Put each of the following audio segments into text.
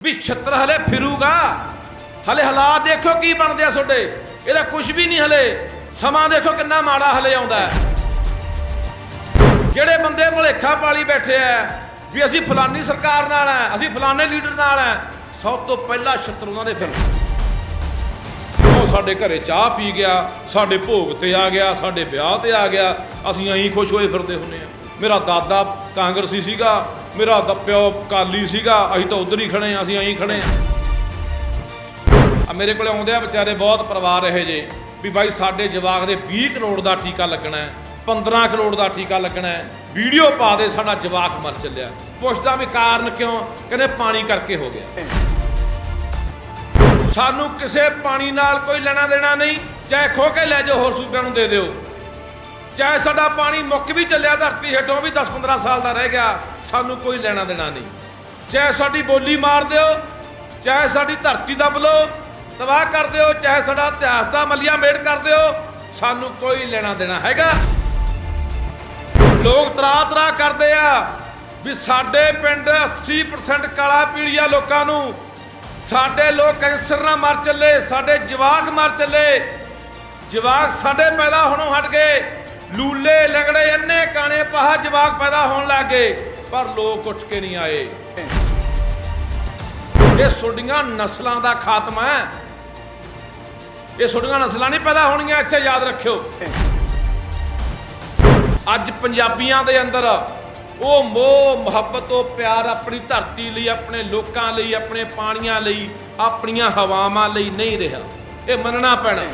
ਵੀ ਛੱਤਰ ਹਲੇ ਫਿਰੂਗਾ। ਹਲੇ ਹਾਲਾਤ ਦੇਖੋ ਕੀ ਬਣਦੇ ਆ ਤੁਹਾਡੇ। ਇਹਦਾ ਕੁਝ ਵੀ ਨਹੀਂ ਹਲੇ। ਸਮਾਂ ਦੇਖੋ ਕਿੰਨਾ ਮਾੜਾ ਹਲੇ ਆਉਂਦਾ ਜਿਹੜੇ ਬੰਦੇ ਭੁਲੇਖਾ ਪਾਲੀ ਬੈਠੇ ਆ, ਵੀ ਅਸੀਂ ਫਲਾਨੀ ਸਰਕਾਰ ਨਾਲ ਆ, ਅਸੀਂ ਫਲਾਨੇ ਲੀਡਰ ਨਾਲ ਆ, ਸਭ ਤੋਂ ਪਹਿਲਾ ਛੱਤਰ ਉਹਨਾਂ ਦੇ ਫਿਰ। ਉਹ ਸਾਡੇ ਘਰੇ ਚਾਹ ਪੀ ਗਿਆ, ਸਾਡੇ ਭੋਗ ਤੇ ਆ ਗਿਆ, ਸਾਡੇ ਵਿਆਹ ਤੇ ਆ ਗਿਆ, ਅਸੀਂ ਐਂ ਖੁਸ਼ ਹੋਏ ਫਿਰਦੇ ਹੁੰਨੇ ਆ। ਮੇਰਾ ਦਾਦਾ ਕਾਂਗਰਸੀ ਸੀਗਾ, ਮੇਰਾ ਦਾ, ਪਿਓ ਕਾਲੀ ਸੀਗਾ, ਅਸੀਂ ਤਾਂ ਉਧਰ ਹੀ ਖੜੇ ਆ ਅਸੀਂ ਐਂ ਖੜੇ ਆ ਮੇਰੇ ਕੋਲ ਆਉਂਦੇ ਆ ਵਿਚਾਰੇ ਬਹੁਤ ਪਰਿਵਾਰ ਇਹੋ ਜੇ ਵੀ ਬਾਈ ਸਾਡੇ ਜਵਾਕ ਦੇ 20 ਕਰੋੜ ਦਾ ਟੀਕਾ ਲੱਗਣਾ ਹੈ 15 ਕਰੋੜ ਦਾ ਟੀਕਾ ਲੱਗਣਾ ਹੈ, ਵੀਡੀਓ ਪਾ ਦੇ ਸਾਡਾ ਜਵਾਕ ਮਰ ਚੱਲਿਆ। ਪੁੱਛਦਾ ਵੀ ਕਾਰਨ ਕਿਉਂ? ਕਹਿੰਦੇ ਪਾਣੀ ਕਰਕੇ ਹੋ ਗਿਆ। ਸਾਨੂੰ ਕਿਸੇ ਪਾਣੀ ਨਾਲ ਕੋਈ ਲੈਣਾ ਦੇਣਾ ਨਹੀਂ, ਚਾਹੇ ਖੋ ਕੇ ਲੈ ਜਾਓ, ਹੋਰ ਸੂਬਿਆਂ ਨੂੰ ਦੇ ਦਿਓ। ਚਾਹੇ ਸਾਡਾ ਪਾਣੀ ਮੁੱਕ ਵੀ ਚੱਲਿਆ, ਧਰਤੀ ਹੇਠੋਂ ਵੀ 10-15 ਸਾਲ ਦਾ ਰਹਿ ਗਿਆ, ਸਾਨੂੰ ਕੋਈ ਲੈਣਾ ਦੇਣਾ ਨਹੀਂ। ਚਾਹੇ ਸਾਡੀ ਬੋਲੀ ਮਾਰ ਦਿਓ, ਚਾਹੇ ਸਾਡੀ ਧਰਤੀ ਦਬ ਲਓ, ਤਬਾਹ ਕਰ ਦਿਓ, ਚਾਹੇ ਸਾਡਾ ਇਤਿਹਾਸ ਦਾ ਮਲੀਆ ਮੇੜ ਕਰ ਦਿਓ, ਸਾਨੂੰ ਕੋਈ ਲੈਣਾ ਦੇਣਾ ਹੈਗਾ। ਲੋਕ ਤਰਾ ਤਰਾ ਕਰਦੇ ਆ ਵੀ ਸਾਡੇ ਪਿੰਡ 80% ਕਾਲਾ ਪੀਲੀਆ ਲੋਕਾਂ ਨੂੰ, ਸਾਡੇ ਲੋਕ ਕੈਂਸਰ ਨਾਲ ਮਰ ਚੱਲੇ, ਸਾਡੇ ਜਵਾਕ ਮਰ ਚੱਲੇ, ਜਵਾਕ ਸਾਡੇ ਪੈਦਾ ਹੋਣੋਂ ਹਟ ਗਏ। ਲੂਲੇ ਲੰਗੜੇ ਅੰਨੇ ਕਾਣੇ ਪਾਹ ਜਵਾਕ ਪੈਦਾ ਹੋਣ ਲੱਗੇ, ਪਰ ਲੋਕ ਉੱਠ ਕੇ ਨਹੀਂ ਆਏ। ਇਹ ਸੁੱਡੀਆਂ ਨਸਲਾਂ ਦਾ ਖਾਤਮਾ ਹੈ। ਇਹ ਸੁੱਡੀਆਂ ਨਸਲਾਂ ਨਹੀਂ ਪੈਦਾ ਹੋਣਗੀਆਂ ਅੱਛਾ ਯਾਦ ਰੱਖਿਓ। ਅੱਜ ਪੰਜਾਬੀਆਂ ਦੇ ਅੰਦਰ ਉਹ ਮੋਹ, ਮੁਹੱਬਤ, ਉਹ ਪਿਆਰ ਆਪਣੀ ਧਰਤੀ ਲਈ, ਆਪਣੇ ਲੋਕਾਂ ਲਈ, ਆਪਣੇ ਪਾਣੀਆਂ ਲਈ, ਆਪਣੀਆਂ ਹਵਾਵਾਂ ਲਈ ਨਹੀਂ ਰਿਹਾ। ਇਹ ਮੰਨਣਾ ਪੈਣਾ।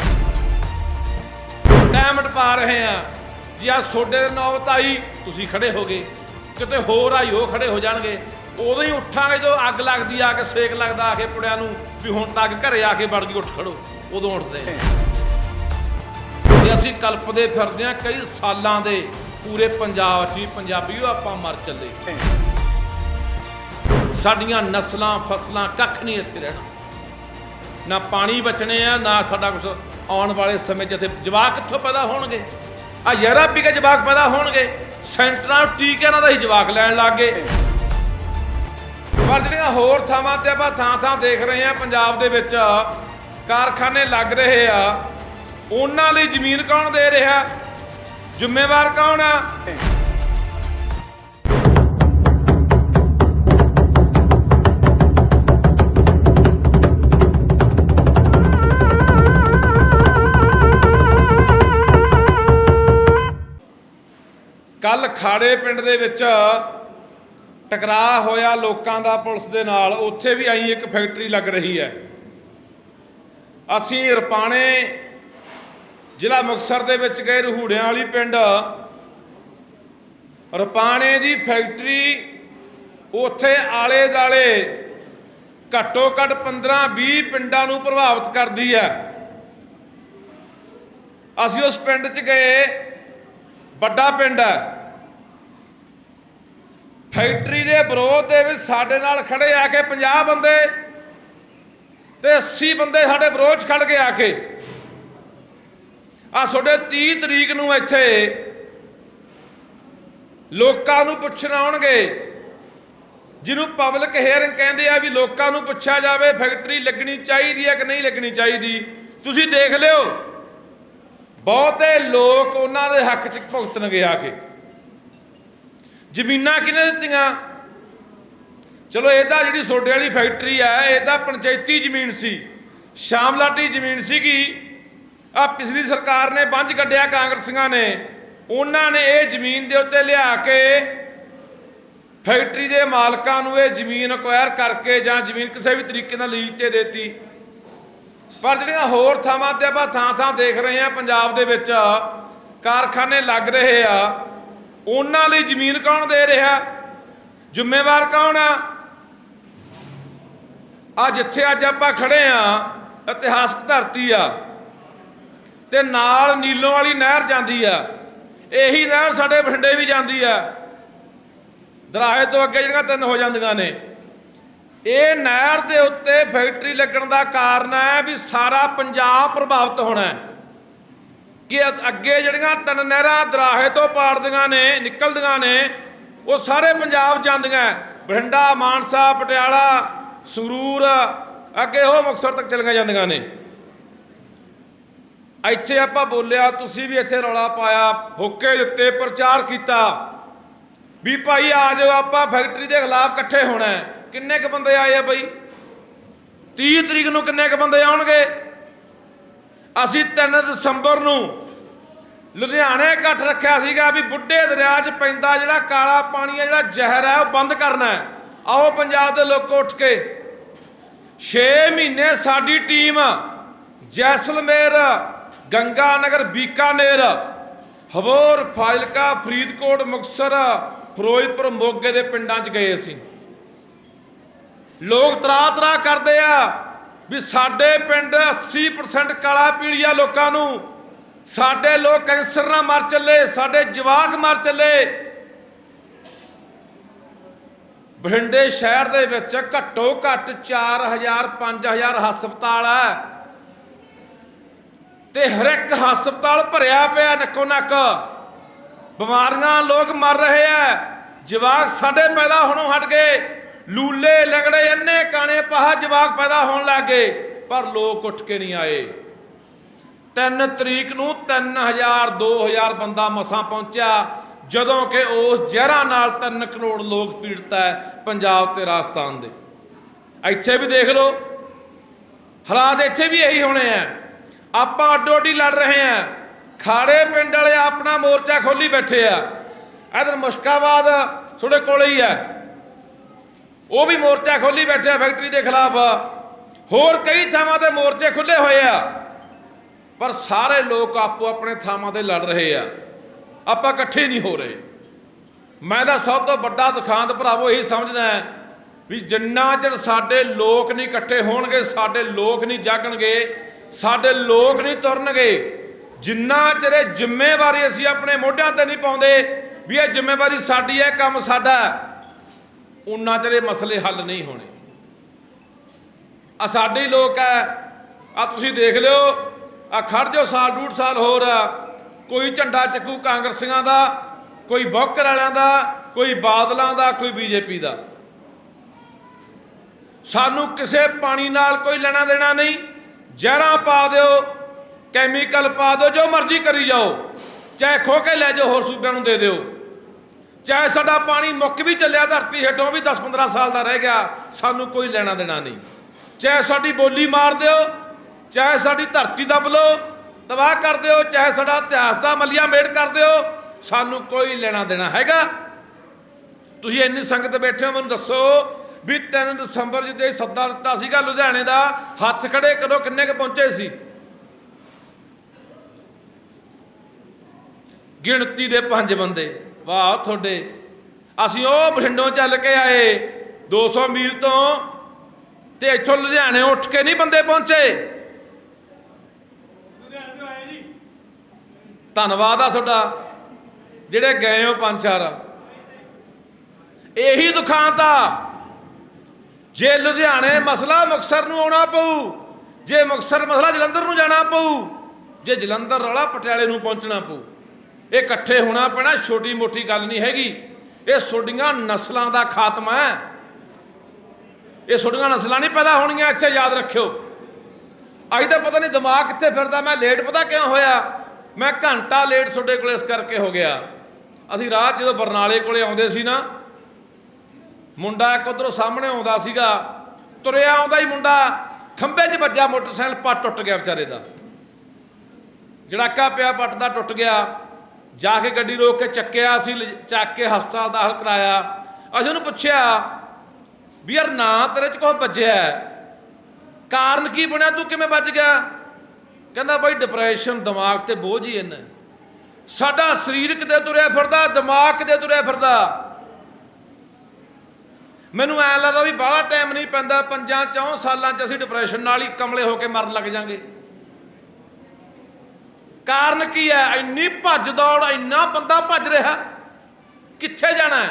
ਟਾਈਮ ਟਪਾ ਰਹੇ ਆ ਜੇ ਆ ਸੋਡੇ ਦੇ ਨੌਬਤ ਆਈ ਤੁਸੀਂ ਖੜੇ ਹੋਗੇ, ਕਿਤੇ ਹੋਰ ਆਈ ਉਹ ਖੜੇ ਹੋ ਜਾਣਗੇ, ਉਦੋਂ ਹੀ ਉੱਠਾਂਗੇ ਜਦੋਂ ਅੱਗ ਲੱਗਦੀ ਆ ਕੇ ਸੇਕ ਲੱਗਦਾ ਆ ਕੇ ਪੁੜਿਆਂ ਨੂੰ ਵੀ ਹੁਣ ਤੱਕ ਘਰੇ ਆ ਕੇ ਵੜ ਗਈ, ਉੱਠ ਖੜੋ, ਉਦੋਂ ਉੱਠਦੇ ਆ। ਅਸੀਂ ਕਲਪਦੇ ਫਿਰਦੇ ਆ ਕਈ ਸਾਲਾਂ ਦੇ ਪੂਰੇ ਪੰਜਾਬ 'ਚ ਹੀ ਪੰਜਾਬੀਓ ਆਪਾਂ ਮਰ ਚੱਲੇ। ਸਾਡੀਆਂ ਨਸਲਾਂ, ਫਸਲਾਂ ਕੱਖ ਨਹੀਂ ਇੱਥੇ ਰਹਿਣਾ। ਨਾ ਪਾਣੀ ਬਚਣੇ ਆ, ਨਾ ਸਾਡਾ ਕੁਝ ਆਉਣ ਵਾਲੇ ਸਮੇਂ 'ਚ ਇੱਥੇ ਜਵਾਕ ਕਿੱਥੋਂ ਪੈਦਾ ਹੋਣਗੇ? ਆ ਯਾਰਾ ਪੀ ਕੇ ਜਵਾਕ ਪੈਦਾ ਹੋਣਗੇ। ਸੈਂਟਰਾਂ ਨੂੰ ਟੀਕਿਆਂ ਨਾਲ ਹੀ ਜਵਾਕ ਲੈਣ ਲੱਗ ਗਏ। ਪਰ ਜਿਹੜੀਆਂ ਹੋਰ ਥਾਵਾਂ ਤੇ ਆਪਾਂ ਥਾਂ ਥਾਂ ਦੇਖ ਰਹੇ ਆ ਪੰਜਾਬ ਦੇ ਵਿੱਚ, ਕਾਰਖਾਨੇ ਲੱਗ ਰਹੇ ਆ। ਉਹਨਾਂ ਲਈ ਜ਼ਮੀਨ ਕੌਣ ਦੇ ਰਿਹਾ? ਜ਼ਿੰਮੇਵਾਰ ਕੌਣ ਆ? ਕੱਲ ਖਾੜੇ ਪਿੰਡ ਦੇ ਵਿੱਚ ਟਕਰਾਅ ਹੋਇਆ ਲੋਕਾਂ ਦਾ ਪੁਲਿਸ ਦੇ ਨਾਲ। ਉੱਥੇ ਵੀ ਆਈ ਇੱਕ ਫੈਕਟਰੀ ਲੱਗ ਰਹੀ ਹੈ। ਅਸੀਂ ਰਪਾਣੇ ਜ਼ਿਲ੍ਹਾ ਮੁਕਤਸਰ ਦੇ ਵਿੱਚ ਗਏ ਰਹੂੜਿਆਂ ਵਾਲੀ ਪਿੰਡ। ਰਪਾਣੇ ਦੀ ਫੈਕਟਰੀ ਉੱਥੇ ਆਲੇ ਦਾਲੇ ਘੱਟੋ ਘੱਟ 15 20 ਪਿੰਡਾਂ ਨੂੰ ਪ੍ਰਭਾਵਿਤ ਕਰਦੀ ਹੈ। ਅਸੀਂ ਉਸ ਪਿੰਡ 'ਚ ਗਏ। ਵੱਡਾ ਪਿੰਡ ਹੈ। ਫੈਕਟਰੀ ਦੇ ਵਿਰੋਧ ਦੇ ਵਿੱਚ ਸਾਡੇ ਨਾਲ ਖੜੇ ਆ ਕੇ 50 ਬੰਦੇ ਤੇ 80 ਬੰਦੇ ਸਾਡੇ ਵਿਰੋਧ 'ਚ ਖੜ ਕੇ ਆ ਕੇ। ਆ ਤੁਹਾਡੇ 30 ਤਰੀਕ ਨੂੰ ਇੱਥੇ ਲੋਕਾਂ ਨੂੰ ਪੁੱਛਣ ਆਉਣਗੇ, ਜਿਹਨੂੰ ਪਬਲਿਕ ਹੀਅਰਿੰਗ ਕਹਿੰਦੇ ਆ ਵੀ ਲੋਕਾਂ ਨੂੰ ਪੁੱਛਿਆ ਜਾਵੇ ਫੈਕਟਰੀ ਲੱਗਣੀ ਚਾਹੀਦੀ ਹੈ ਕਿ ਨਹੀਂ ਲੱਗਣੀ ਚਾਹੀਦੀ। ਤੁਸੀਂ ਦੇਖ ਲਿਓ, ਬਹੁਤੇ ਲੋਕ ਉਹਨਾਂ ਦੇ ਹੱਕ 'ਚ ਭੁਗਤਣਗੇ ਆ ਕੇ। ਜ਼ਮੀਨਾਂ ਕਿਹਨੇ ਦਿੱਤੀਆਂ? ਚਲੋ, ਇਹ ਤਾਂ ਜਿਹੜੀ ਸੋਡੇ ਵਾਲੀ ਫੈਕਟਰੀ ਆ, ਇਹ ਤਾਂ ਪੰਚਾਇਤੀ ਜ਼ਮੀਨ ਸੀ। ਸ਼ਾਮਲਾਟੀ ਜ਼ਮੀਨ ਸੀਗੀ। ਆ ਪਿਛਲੀ ਸਰਕਾਰ ਨੇ ਬੰਝ ਕੱਢਿਆ ਕਾਂਗਰਸੀਆਂ ਨੇ। ਉਹਨਾਂ ਨੇ ਇਹ ਜ਼ਮੀਨ ਦੇ ਉੱਤੇ ਲਿਆ ਕੇ ਫੈਕਟਰੀ ਦੇ ਮਾਲਕਾਂ ਨੂੰ ਇਹ ਜ਼ਮੀਨ ਅਕਵਾਇਰ ਕਰਕੇ ਜਾਂ ਜ਼ਮੀਨ ਕਿਸੇ ਵੀ ਤਰੀਕੇ ਨਾਲ ਲੀਜ਼ ਤੇ ਦੇਤੀ। ਪਰ ਜਿਹੜੀਆਂ ਹੋਰ ਥਾਵਾਂ ਤੇ ਆਪਾਂ ਥਾਂ ਥਾਂ ਦੇਖ ਰਹੇ ਹਾਂ ਪੰਜਾਬ ਦੇ ਵਿੱਚ, ਕਾਰਖਾਨੇ ਲੱਗ ਰਹੇ ਆ। ਉਹਨਾਂ ਲਈ ਜ਼ਮੀਨ ਕੌਣ ਦੇ ਰਿਹਾ? ਜ਼ਿੰਮੇਵਾਰ ਕੌਣ ਆ? ਆ ਜਿੱਥੇ ਅੱਜ ਆਪਾਂ ਖੜੇ ਆ, ਇਤਿਹਾਸਕ ਧਰਤੀ ਆ, ਤੇ ਨਾਲ ਨੀਲੋਂ ਵਾਲੀ ਨਹਿਰ ਜਾਂਦੀ ਆ। ਇਹੀ ਨਹਿਰ ਸਾਡੇ ਬਠਿੰਡੇ ਵੀ ਜਾਂਦੀ ਆ। ਦਰਾਹੇ ਤੋਂ ਅੱਗੇ ਜਿਹੜੀਆਂ ਤਿੰਨ ਹੋ ਜਾਂਦੀਆਂ ਨੇ। ਇਹ ਨਹਿਰ ਦੇ ਉੱਤੇ ਫੈਕਟਰੀ ਲੱਗਣ ਦਾ ਕਾਰਨ ਹੈ ਵੀ ਸਾਰਾ ਪੰਜਾਬ ਪ੍ਰਭਾਵਿਤ ਹੋਣਾ ਹੈ। ਕਿ ਅੱਗੇ ਜਿਹੜੀਆਂ ਤਿੰਨ ਨਹਿਰਾਂ ਦਰਾਹੇ ਤੋਂ ਪਾੜਦੀਆਂ ਨੇ, ਨਿਕਲਦੀਆਂ ਨੇ, ਉਹ ਸਾਰੇ ਪੰਜਾਬ ਜਾਂਦੀਆਂ ਬਠਿੰਡਾ, ਮਾਨਸਾ, ਪਟਿਆਲਾ, ਸੰਗਰੂਰ, ਅੱਗੇ ਉਹ ਮੁਕਤਸਰ ਤੱਕ ਚਲੀਆਂ ਜਾਂਦੀਆਂ ਨੇ। ਇੱਥੇ ਆਪਾਂ ਬੋਲਿਆ, ਤੁਸੀਂ ਵੀ ਇੱਥੇ ਰੌਲਾ ਪਾਇਆ, ਹੋਕੇ ਦਿੱਤੇ ਪ੍ਰਚਾਰ ਕੀਤਾ। ਵੀ ਭਾਈ, ਆ ਜਾਓ, ਆਪਾਂ ਫੈਕਟਰੀ ਦੇ ਖਿਲਾਫ ਇਕੱਠੇ ਹੋਣਾ ਕਿੰਨੇ ਕ ਬੰਦੇ ਆਏ ਆ ਬਈ? 30 ਤਰੀਕ ਨੂੰ ਕਿੰਨੇ ਕ ਬੰਦੇ ਆਉਣਗੇ? ਅਸੀਂ 3 ਦਸੰਬਰ ਨੂੰ ਲੁਧਿਆਣੇ ਇਕੱਠ ਰੱਖਿਆ ਸੀਗਾ ਵੀ ਬੁੱਢੇ ਦਰਿਆ 'ਚ ਪੈਂਦਾ ਜਿਹੜਾ ਕਾਲਾ ਪਾਣੀ ਹੈ ਜਿਹੜਾ ਜ਼ਹਿਰ ਹੈ ਉਹ ਬੰਦ ਕਰਨਾ ਹੈ। ਆਓ ਪੰਜਾਬ ਦੇ ਲੋਕ ਉੱਠ ਕੇ। 6 ਮਹੀਨੇ ਸਾਡੀ ਟੀਮ ਜੈਸਲਮੇਰ, ਗੰਗਾਨਗਰ, ਬੀਕਾਨੇਰ, ਹਬੋਰ, ਫਾਜ਼ਿਲਕਾ, ਫਰੀਦਕੋਟ, ਮੁਕਤਸਰ, ਫਿਰੋਜ਼ਪੁਰ, ਮੋਗੇ ਦੇ ਪਿੰਡਾਂ 'ਚ ਗਏ ਅਸੀਂ। ਲੋਕ ਤਰਾ ਤਰਾ ਕਰਦੇ ਆ। ਵੀ ਸਾਡੇ ਪਿੰਡ 80% ਕਾਲਾ ਪੀਲੀਆ ਲੋਕਾਂ ਨੂੰ ਸਾਡੇ ਲੋਕ ਕੈਂਸਰ ਨਾਲ ਮਰ ਚੱਲੇ, ਸਾਡੇ ਜਵਾਕ ਮਰ ਚੱਲੇ। ਬਠਿੰਡੇ ਸ਼ਹਿਰ ਦੇ ਵਿੱਚ ਘੱਟੋ ਘੱਟ 4000 5000 ਹਸਪਤਾਲ ਹੈ ਤੇ ਹਰ ਇੱਕ ਹਸਪਤਾਲ ਭਰਿਆ ਪਿਆ ਨੱਕੋ ਨੱਕ। ਬਿਮਾਰੀਆਂ ਲੋਕ ਮਰ ਰਹੇ ਆ। ਜਵਾਕ ਸਾਡੇ ਪੈਦਾ ਹੋਣੋਂ ਹਟ ਗਏ। ਲੂਲੇ, ਲੰਗੜੇ ਪਾਹ ਜਵਾਕ ਪੈਦਾ ਹੋਣ ਲੱਗੇ ਪਰ ਲੋਕ ਉੱਠ ਕੇ ਨਹੀਂ ਆਏ। 3 ਤਰੀਕ ਨੂੰ 3000 2000 ਬੰਦਾ ਮਸਾਂ ਪਹੁੰਚਿਆ, ਜਦੋਂ ਕਿ ਉਸ ਜ਼ਹਿਰਾਂ ਨਾਲ 3 ਕਰੋੜ ਲੋਕ ਪੀੜਤ ਹੈ ਪੰਜਾਬ ਤੇ ਰਾਜਸਥਾਨ ਦੇ। ਇੱਥੇ ਵੀ ਦੇਖ ਲਓ, ਹਾਲਾਤ ਇੱਥੇ ਵੀ ਇਹੀ ਹੋਣੇ ਆ। ਆਪਾਂ ਅੱਡੋ ਅੱਡੀ ਲੜ ਰਹੇ ਆ। ਖਾੜੇ ਪਿੰਡ ਵਾਲੇ ਆਪਣਾ ਮੋਰਚਾ ਖੋਲੀ ਬੈਠੇ ਆ। ਇਧਰ ਮੁਸ਼ਕਾਬਾਦ ਥੋੜੇ ਕੋਲੇ ਹੀ ਆ ਉਹ ਵੀ ਮੋਰਚਾ ਖੋਲੀ ਬੈਠਿਆ ਫੈਕਟਰੀ ਦੇ ਖਿਲਾਫ। ਹੋਰ ਕਈ ਥਾਵਾਂ ਤੇ ਮੋਰਚੇ ਖੁੱਲੇ ਹੋਏ ਆ। ਪਰ ਸਾਰੇ ਲੋਕ ਆਪੋ ਆਪਣੇ ਥਾਵਾਂ ਤੇ ਲੜ ਰਹੇ ਆ। ਆਪਾਂ ਇਕੱਠੇ ਨਹੀਂ ਹੋ ਰਹੇ। ਮੈਂ ਤਾਂ ਸਭ ਤੋਂ ਵੱਡਾ ਦੁਖਾਂਤ ਭਰਾਵੋ ਇਹੀ ਸਮਝਦਾ ਵੀ ਜਿੰਨਾ ਚਿਰ ਸਾਡੇ ਲੋਕ ਨਹੀਂ ਇਕੱਠੇ ਹੋਣਗੇ, ਸਾਡੇ ਲੋਕ ਨਹੀਂ ਜਾਗਣਗੇ, ਸਾਡੇ ਲੋਕ ਨਹੀਂ ਤੁਰਨਗੇ, ਜਿੰਨਾ ਚਿਰ ਇਹ ਜ਼ਿੰਮੇਵਾਰੀ ਅਸੀਂ ਆਪਣੇ ਮੋਢਿਆਂ ਤੇ ਨਹੀਂ ਪਾਉਂਦੇ ਵੀ ਇਹ ਜ਼ਿੰਮੇਵਾਰੀ ਸਾਡੀ ਹੈ ਕੰਮ ਸਾਡਾ ਉਨਾ ਚਿਰ ਇਹ ਮਸਲੇ ਹੱਲ ਨਹੀਂ ਹੋਣੇ। ਆ ਸਾਡੇ ਹੀ ਲੋਕ ਹੈ ਆ ਤੁਸੀਂ ਦੇਖ ਲਿਓ ਆ ਖੜ ਜਾਓ ਸਾਲ, ਡੂਢ ਸਾਲ ਹੋਰ। ਕੋਈ ਝੰਡਾ ਚੱਕੂ ਕਾਂਗਰਸੀਆਂ ਦਾ, ਕੋਈ ਬੌਕਰ ਵਾਲਿਆਂ ਦਾ, ਕੋਈ ਬਾਦਲਾਂ ਦਾ, ਕੋਈ ਬੀਜੇਪੀ ਦਾ। ਸਾਨੂੰ ਕਿਸੇ ਪਾਣੀ ਨਾਲ ਕੋਈ ਲੈਣਾ ਦੇਣਾ ਨਹੀਂ। ਜ਼ਹਿਰਾਂ ਪਾ ਦਿਓ, ਕੈਮੀਕਲ ਪਾ ਦਿਓ, ਜੋ ਮਰਜ਼ੀ ਕਰੀ ਜਾਓ। ਚਾਹੇ ਖੋ ਕੇ ਲੈ ਜਾਓ, ਹੋਰ ਸੂਬਿਆਂ ਨੂੰ ਦੇ ਦਿਓ। ਚਾਹੇ ਸਾਡਾ ਪਾਣੀ ਮੁੱਕ ਵੀ ਚੱਲਿਆ, ਧਰਤੀ ਹੇਠੋਂ ਵੀ 10-15 ਸਾਲ ਦਾ ਰਹਿ ਗਿਆ, ਸਾਨੂੰ ਕੋਈ ਲੈਣਾ ਦੇਣਾ ਨਹੀਂ। ਚਾਹੇ ਸਾਡੀ ਬੋਲੀ ਮਾਰ ਦਿਓ, ਚਾਹੇ ਸਾਡੀ ਧਰਤੀ ਦੱਬ ਲਓ, ਤਬਾਹ ਕਰ ਦਿਓ, ਚਾਹੇ ਸਾਡਾ ਇਤਿਹਾਸ ਦਾ ਮਲੀਆ ਮੇੜ ਕਰ ਦਿਓ, ਸਾਨੂੰ ਕੋਈ ਲੈਣਾ ਦੇਣਾ ਹੈਗਾ। ਤੁਸੀਂ ਇੰਨੀ ਸੰਗਤ ਬੈਠੇ ਹੋ, ਮੈਨੂੰ ਦੱਸੋ ਵੀ 3 ਦਸੰਬਰ ਜਿਹਦੇ ਸੱਦਾ ਦਿੱਤਾ ਸੀਗਾ ਲੁਧਿਆਣੇ ਦਾ, ਹੱਥ ਖੜੇ ਕਰੋ ਕਿੰਨੇ ਕ ਪਹੁੰਚੇ ਸੀ। ਗਿਣਤੀ ਦੇ ਪੰਜ ਬੰਦੇ। ਵਾਹ ਤੁਹਾਡੇ। ਅਸੀਂ ਉਹ ਬਠਿੰਡੋਂ ਚੱਲ ਕੇ ਆਏ 200 ਮੀਲ ਤੋਂ ਤੇ ਇੱਥੋਂ ਲੁਧਿਆਣੇ ਉੱਠ ਕੇ ਨਹੀਂ ਬੰਦੇ ਪਹੁੰਚੇ। ਧੰਨਵਾਦ ਆ ਤੁਹਾਡਾ ਜਿਹੜੇ ਗਏ ਹੋ ਪੰਜ ਚਾਰ। ਇਹੀ ਦੁਖਾਂਤ ਆ ਜੇ ਲੁਧਿਆਣੇ ਮਸਲਾ ਮੁਕਸਰ ਨੂੰ ਆਉਣਾ ਪਊ ਜੇ ਮੁਕਸਰ ਮਸਲਾ ਜਲੰਧਰ ਨੂੰ ਜਾਣਾ ਪਊ ਜੇ ਜਲੰਧਰ ਰੌਲਾ ਪਟਿਆਲੇ ਨੂੰ ਪਹੁੰਚਣਾ ਪਊ। ਇਹ ਇਕੱਠੇ ਹੋਣਾ ਪੈਣਾ, ਛੋਟੀ ਮੋਟੀ ਗੱਲ ਨਹੀਂ ਹੈਗੀ। ਇਹ ਛੋਡੀਆਂ ਨਸਲਾਂ ਦਾ ਖਾਤਮਾ ਹੈ। ਇਹ ਛੋਡੀਆਂ ਨਸਲਾਂ ਨਹੀਂ ਪੈਦਾ ਹੋਣੀਆਂ ਅੱਛਾ ਯਾਦ ਰੱਖਿਓ। ਅੱਜ ਤਾਂ ਪਤਾ ਨਹੀਂ ਦਿਮਾਗ ਕਿੱਥੇ ਫਿਰਦਾ, ਮੈਂ ਲੇਟ ਪਤਾ ਕਿਉਂ ਹੋਇਆ? ਮੈਂ ਘੰਟਾ ਲੇਟ ਤੁਹਾਡੇ ਕੋਲ ਇਸ ਕਰਕੇ ਹੋ ਗਿਆ। ਅਸੀਂ ਰਾਤ ਜਦੋਂ ਬਰਨਾਲੇ ਕੋਲੇ ਆਉਂਦੇ ਸੀ ਨਾ, ਮੁੰਡਾ ਇੱਕ ਉਧਰੋਂ ਸਾਹਮਣੇ ਆਉਂਦਾ ਸੀਗਾ। ਤੁਰਿਆ ਆਉਂਦਾ ਹੀ ਮੁੰਡਾ, ਖੰਭੇ 'ਚ ਵੱਜਿਆ ਮੋਟਰਸਾਈਕਲ, ਪੱਟ ਟੁੱਟ ਗਿਆ ਵਿਚਾਰੇ ਦਾ। ਜੜਾਕਾ ਪਿਆ, ਪੱਟ ਦਾ ਟੁੱਟ ਗਿਆ। ਜਾ ਕੇ ਗੱਡੀ ਰੋਕ ਕੇ ਚੱਕਿਆ ਅਸੀਂ ਲਿ- ਚੱਕ ਕੇ ਹਸਪਤਾਲ ਦਾਖਲ ਕਰਾਇਆ। ਅਸੀਂ ਉਹਨੂੰ ਪੁੱਛਿਆ, ਵੀ ਯਾਰ ਨਾ ਤੇਰੇ 'ਚ ਕੁਛ ਵੱਜਿਆ ਕਾਰਨ ਕੀ ਬਣਿਆ? ਤੂੰ ਕਿਵੇਂ ਵੱਜ ਗਿਆ? ਕਹਿੰਦਾ, ਬਾਈ ਡਿਪਰੈਸ਼ਨ ਦਿਮਾਗ ਤੇ ਬੋਝ ਹੀ ਇੰਨਾ ਸਾਡਾ ਸਰੀਰ ਕਿਤੇ ਤੁਰਿਆ ਫਿਰਦਾ, ਦਿਮਾਗ ਕਿਤੇ ਤੁਰਿਆ ਫਿਰਦਾ। ਮੈਨੂੰ ਐ ਲੱਗਦਾ ਵੀ ਬਾਹਲਾ ਟਾਈਮ ਨਹੀਂ ਪੈਂਦਾ, ਪੰਜਾਂ, ਚੌਂ ਸਾਲਾਂ 'ਚ ਅਸੀਂ ਡਿਪਰੈਸ਼ਨ ਨਾਲ ਹੀ ਕਮਲੇ ਹੋ ਕੇ ਮਰਨ ਲੱਗ ਜਾਾਂਗੇ। ਕਾਰਨ ਕੀ ਹੈ? ਇੰਨੀ ਭੱਜ ਦੌੜ, ਇੰਨਾ ਬੰਦਾ ਭੱਜ ਰਿਹਾ। ਕਿੱਥੇ ਜਾਣਾ ਹੈ?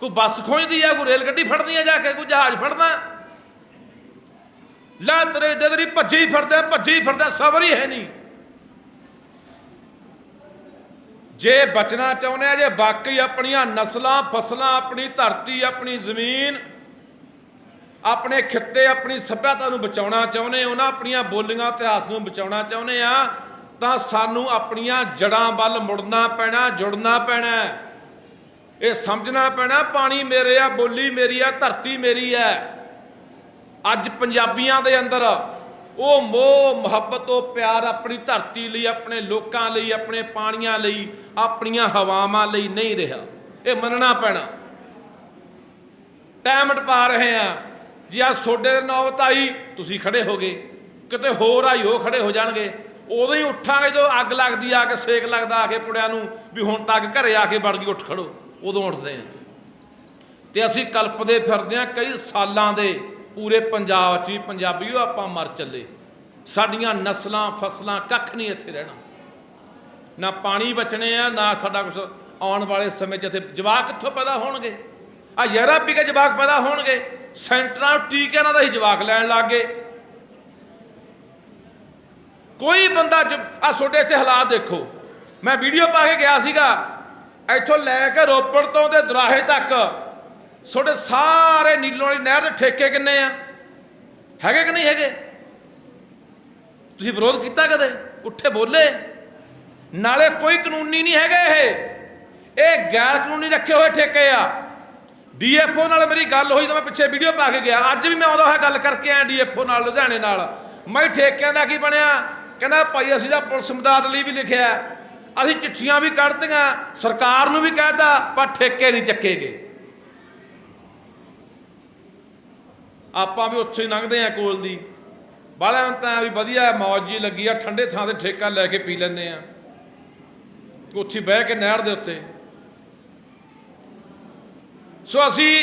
ਕੋਈ ਬੱਸ ਖੋਜਦੀ ਆ ਕੋਈ ਰੇਲ ਗੱਡੀ ਫੜਦੀ ਆ ਜਾ ਕੇ, ਕੋਈ ਜਹਾਜ਼ ਫੜਦਾ ਲਾ ਤੇਰੇ ਦਦਰੀ ਭੱਜੇ ਹੀ ਫਿਰਦੇ, ਭੱਜੇ ਹੀ ਸਬਰ ਹੀ ਹੈ ਨਹੀਂ। ਜੇ ਬਚਣਾ ਚਾਹੁੰਦੇ ਆ, ਜੇ ਵਾਕਈ ਆਪਣੀਆਂ ਨਸਲਾਂ, ਫਸਲਾਂ, ਆਪਣੀ ਧਰਤੀ, ਆਪਣੀ ਜ਼ਮੀਨ ਆਪਣੇ ਖਿੱਤੇ ਆਪਣੀ ਸੱਭਿਅਤਾ ਨੂੰ ਬਚਾਉਣਾ ਚਾਹੁੰਦੇ ਹੋ ਨਾ ਆਪਣੀਆਂ ਬੋਲੀਆਂ, ਇਤਿਹਾਸ ਨੂੰ ਬਚਾਉਣਾ ਚਾਹੁੰਦੇ ਆ ਤਾਂ ਸਾਨੂੰ ਆਪਣੀਆਂ ਜੜਾਂ ਵੱਲ ਮੁੜਨਾ ਪੈਣਾ, ਜੁੜਨਾ ਪੈਣਾ ਇਹ ਸਮਝਣਾ ਪੈਣਾ, ਪਾਣੀ ਮੇਰੇ ਆ, ਬੋਲੀ ਮੇਰੀ ਆ, ਧਰਤੀ ਮੇਰੀ ਹੈ। ਅੱਜ ਪੰਜਾਬੀਆਂ ਦੇ ਅੰਦਰ ਉਹ ਮੋਹ, ਮੁਹੱਬਤ, ਉਹ ਪਿਆਰ ਆਪਣੀ ਧਰਤੀ ਲਈ, ਆਪਣੇ ਲੋਕਾਂ ਲਈ, ਆਪਣੇ ਪਾਣੀਆਂ ਲਈ, ਆਪਣੀਆਂ ਹਵਾਵਾਂ ਲਈ ਨਹੀਂ ਰਿਹਾ। ਇਹ ਮੰਨਣਾ ਪੈਣਾ। ਟਾਈਮ ਟਪਾ ਰਹੇ ਆ ਜੇ ਆ ਸੋਡੇ ਦੇ ਨੌਬਤ ਆਈ ਤੁਸੀਂ ਖੜੇ ਹੋਗੇ, ਕਿਤੇ ਹੋਰ ਆਈ ਉਹ ਖੜੇ ਹੋ ਜਾਣਗੇ, ਉਦੋਂ ਹੀ ਉੱਠਾਂਗੇ ਜਦੋਂ ਅੱਗ ਲੱਗਦੀ ਆ ਕੇ ਸੇਕ ਲੱਗਦਾ ਆ ਕੇ ਪੁੜਿਆਂ ਨੂੰ ਵੀ ਹੁਣ ਤੱਕ ਘਰੇ ਆ ਕੇ ਵੜ ਗਈ, ਉੱਠ ਖੜੋ, ਉਦੋਂ ਉੱਠਦੇ ਆ। ਤੇ ਅਸੀਂ ਕਲਪਦੇ ਫਿਰਦੇ ਆ ਕਈ ਸਾਲਾਂ ਦੇ ਪੂਰੇ ਪੰਜਾਬ 'ਚ ਵੀ ਪੰਜਾਬੀਓ ਆਪਾਂ ਮਰ ਚੱਲੇ। ਸਾਡੀਆਂ ਨਸਲਾਂ, ਫਸਲਾਂ ਕੱਖ ਨਹੀਂ ਇੱਥੇ ਰਹਿਣਾ। ਨਾ ਪਾਣੀ ਬਚਣੇ ਆ, ਨਾ ਸਾਡਾ ਕੁਝ ਆਉਣ ਵਾਲੇ ਸਮੇਂ 'ਚ ਇੱਥੇ ਜਵਾਕ ਕਿੱਥੋਂ ਪੈਦਾ ਹੋਣਗੇ? ਆ ਯਾਰਾ ਪੀ ਕੇ ਜਵਾਕ ਪੈਦਾ ਹੋਣਗੇ। ਸੈਂਟਰਾਂ ਟੀਕਿਆਂ ਨਾਲ ਦਾ ਹੀ ਜਵਾਕ ਲੈਣ ਲੱਗ ਗਏ। ਕੋਈ ਬੰਦਾ ਆ ਛੋਟੇ ਇੱਥੇ ਹਾਲਾਤ ਦੇਖੋ। ਮੈਂ ਵੀਡੀਓ ਪਾ ਕੇ ਗਿਆ ਸੀਗਾ, ਇੱਥੋਂ ਲੈ ਕੇ ਰੋਪੜ ਤੋਂ ਤੇ ਦਰਾਹੇ ਤੱਕ। ਛੋਟੇ ਸਾਰੇ ਨੀਲੋਂ ਵਾਲੀ ਨਹਿਰ ਦੇ ਠੇਕੇ ਕਿੰਨੇ ਆ? ਹੈਗੇ ਕਿ ਨਹੀਂ ਹੈਗੇ? ਤੁਸੀਂ ਵਿਰੋਧ ਕੀਤਾ ਕਦੇ? ਉੱਠੇ ਬੋਲੇ? ਨਾਲੇ ਕੋਈ ਕਾਨੂੰਨੀ ਨਹੀਂ ਹੈਗੇ ਇਹ। ਇਹ ਗੈਰ ਕਾਨੂੰਨੀ ਰੱਖੇ ਹੋਏ ਠੇਕੇ ਆ। ਡੀਐਫਓ ਨਾਲ ਮੇਰੀ ਗੱਲ ਹੋਈ ਤਾਂ ਮੈਂ ਪਿੱਛੇ ਵੀਡੀਓ ਪਾ ਕੇ ਗਿਆ। ਅੱਜ ਵੀ ਮੈਂ ਆਉਂਦਾ ਹੋਇਆ ਗੱਲ ਕਰਕੇ ਆਇਆ ਡੀਐਫਓ ਨਾਲ, ਲੁਧਿਆਣੇ ਨਾਲ। ਮੈਂ ਠੇਕਿਆਂ ਦਾ ਕੀ ਬਣਿਆ? ਕਹਿੰਦਾ ਭਾਈ ਅਸੀਂ ਤਾਂ ਪੁਲਿਸ ਮਦਦ ਲਈ ਵੀ ਲਿਖਿਆ। ਅਸੀਂ ਚਿੱਠੀਆਂ ਵੀ ਕੱਢਤੀਆਂ, ਸਰਕਾਰ ਨੂੰ ਵੀ ਕਹਿਤਾ, ਪਰ ਠੇਕੇ ਨਹੀਂ ਚੱਕੇ ਗਏ। ਆਪਾਂ ਵੀ ਉੱਥੇ ਹੀ ਲੰਘਦੇ ਆ ਕੋਲ ਦੀ। ਬਾਲਿਆਂ ਤਾਂ ਵੀ ਵਧੀਆ ਮੌਜ ਜੀ ਲੱਗੀ ਆ, ਠੰਡੇ ਥਾਂ ਤੇ ਠੇਕਾ ਲੈ ਕੇ ਪੀ ਲੈਂਦੇ ਆ ਉੱਥੇ ਬਹਿ ਕੇ ਨਹਿਰ ਦੇ ਉੱਤੇ। ਸੋ ਅਸੀਂ